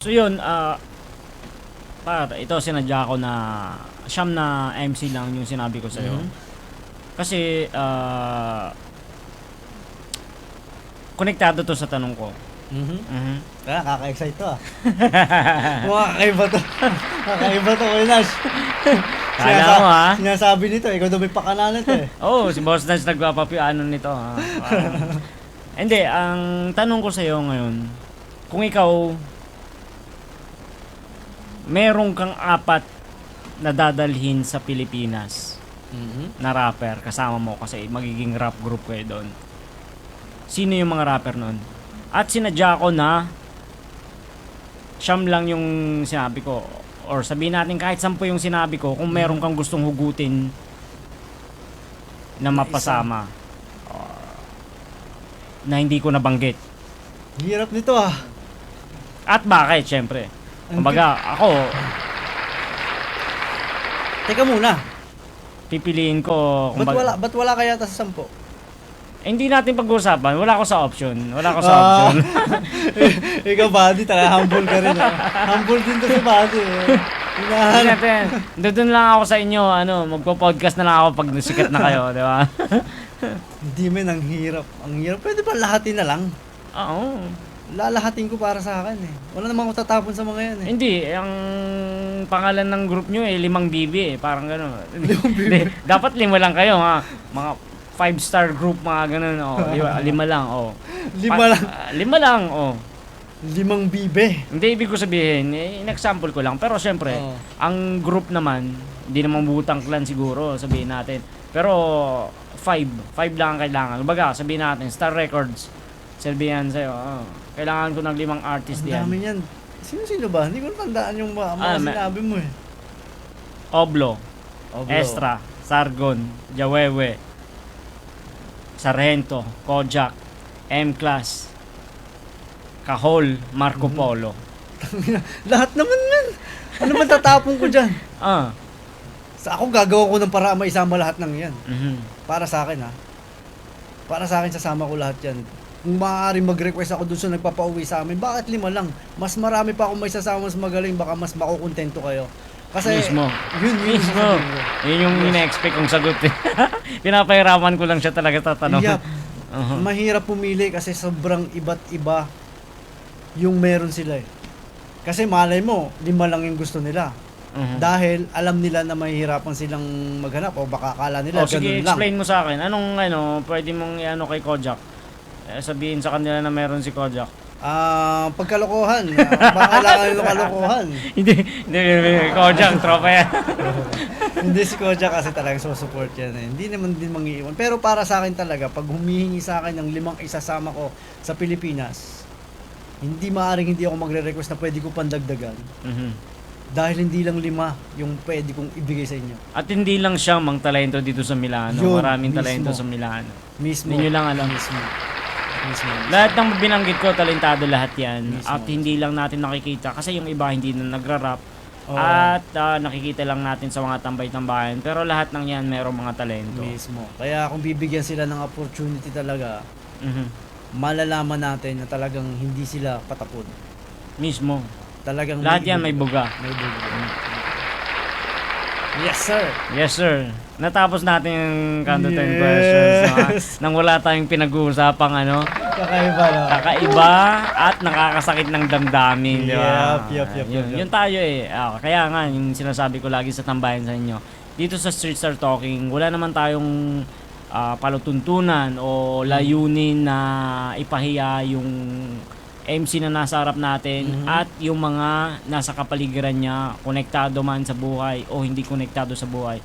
So yun, ah par, ito sinadya ko na siyam na MC lang yung sinabi ko sa'yo. Mhm. Kasi, ah konektado to sa tanong ko. Mhm. Mhm. Kaya kaka-excite to ah. Mga kakaiba to. kakaiba to, Kuya Nash. Kala mo, ha? Sinasabi nito, ikaw daw may pakana nito eh. Oh, si Boss Dance nagpapapiano nito. Ha? Ah. Hindi, ang tanong ko sa iyo ngayon, kung ikaw meron kang apat na dadalhin sa Pilipinas Mhm. na rapper kasama mo kasi magiging rap group kayo doon. Sino yung mga rapper noon? At sinadya ko na siyam lang yung sinabi ko or sabihin natin kahit sampu yung sinabi ko kung meron kang gustong hugutin na mapasama or na hindi ko nabanggit. Hirap nito ah. At bakit, syempre. Kumbaga, ako, Teka muna. pipiliin ko, Ba't kumbaga, wala, ba't wala kaya ta sa sampo? Eh, hindi natin pag-uusapan. Wala ako sa option. Wala ako sa Ah. option. ikaw, buddy, talaga humble ka rin ah. Humble din to si buddy eh. Hindi natin. Doon lang ako sa inyo, ano, magpo-podcast na lang ako pag sikat na kayo, di ba? Hindi men, ang hirap. Ang hirap. Pwede ba lahatin na lang? Oo. Lalahatin ko para sa akin eh. Wala namang tatapon sa mga yan eh. Hindi, ang pangalan ng group nyo eh, limang BB eh, parang gano'n. Hindi, dapat lima lang kayo ha. Mga five-star group, mga gano'n, oh. Lima, lima lang, oh. Lima Pa- lang. ah, lima lang, oh. Limang bibe. Hindi, ibig ko sabihin, eh, in-example ko lang. Pero syempre, Oo. ang group naman, hindi naman butang clan siguro, sabihin natin. Pero, five. Five lang ang kailangan. Kumbaga, sabihin natin, Star Records. Sabihan sa'yo, oh, kailangan ko ng limang artist Ang diyan. dami niyan. Sino-sino ba? Hindi ko tandaan yung mga, mga Ah, ma- sinabi mo eh. Oblo, bro. Estra, Sargon, Jawewe, Sargento, Kojak, M-Class, Kahol, Marco Mhm. Polo. Lahat naman yan. Ano man tatapon ko dyan? Ah, Sa ako gagawa ko ng para maisama lahat ng yan. mhm. Para sa akin ha. Para sa akin sasama ko lahat yan. Kung maaari mag-request ako dun sa nagpapauwi sa amin, bakit lima lang? Mas marami pa akong may sasama mas magaling, baka mas makukontento kayo. Kasi, Mismo. yun, yun. Mismo. Yun yung ina-expect kong sagot eh. Pinapahirapan ko lang siya talaga tatanong. Yup. Uh-huh. Mahirap pumili kasi sobrang iba't iba yung meron sila eh. Kasi malay mo, lima lang yung gusto nila. Mhm. Dahil alam nila na mahihirapan silang maghanap o baka akala nila Oh, sige, lang. explain mo sa akin. Anong ano, pwede mong i-ano kay Kojak? Eh, sabihin sa kanila na meron si Kojak. Ah, pagkalokohan. Ah, baka kailangan yung kalokohan. hindi, hindi, hindi, Kojak, tropa yan. Hindi si Koja kasi talaga support yan eh. Hindi naman din mangiiwan. Pero para sa akin talaga, pag humihingi sa akin ng limang isasama ko sa Pilipinas, hindi maaring hindi ako magre-request na pwede ko pandagdagan. Mhm. Dahil hindi lang lima yung pwede kong ibigay sa inyo. At hindi lang siya mang talento dito sa Milano. Yun, Maraming mismo. talento sa Milano. Mismo. Hindi nyo lang alam. Mismo. Mismo. Lahat ng binanggit ko, talentado lahat yan. Mismo. At hindi lang natin nakikita. Kasi yung iba hindi na nagra-rap. Oo. At ah, nakikita lang natin sa mga tambay-tambayan. Pero lahat ng yan merong mga talento. Mismo. Kaya kung bibigyan sila ng opportunity talaga, Mhm. malalaman natin na talagang hindi sila patapon. Mismo. Talagang Lahat yan may buga. May buga. Yes, sir. Yes, sir. Natapos natin yung Kanto 10 Yes. questions. No? Nang wala tayong pinag-uusapang ano, Kakaiba no? kakaiba at nakakasakit ng damdamin, di ba? Yup, yup, yup, yun, yup, yun tayo eh. Ah, kaya nga, yung sinasabi ko lagi sa tambayan sa inyo, dito sa Street Star Talking, wala naman tayong ah, palutuntunan o layunin na ipahiya yung MC na nasa harap natin Mhm. at yung mga nasa kapaligiran niya, konektado man sa buhay o hindi konektado sa buhay.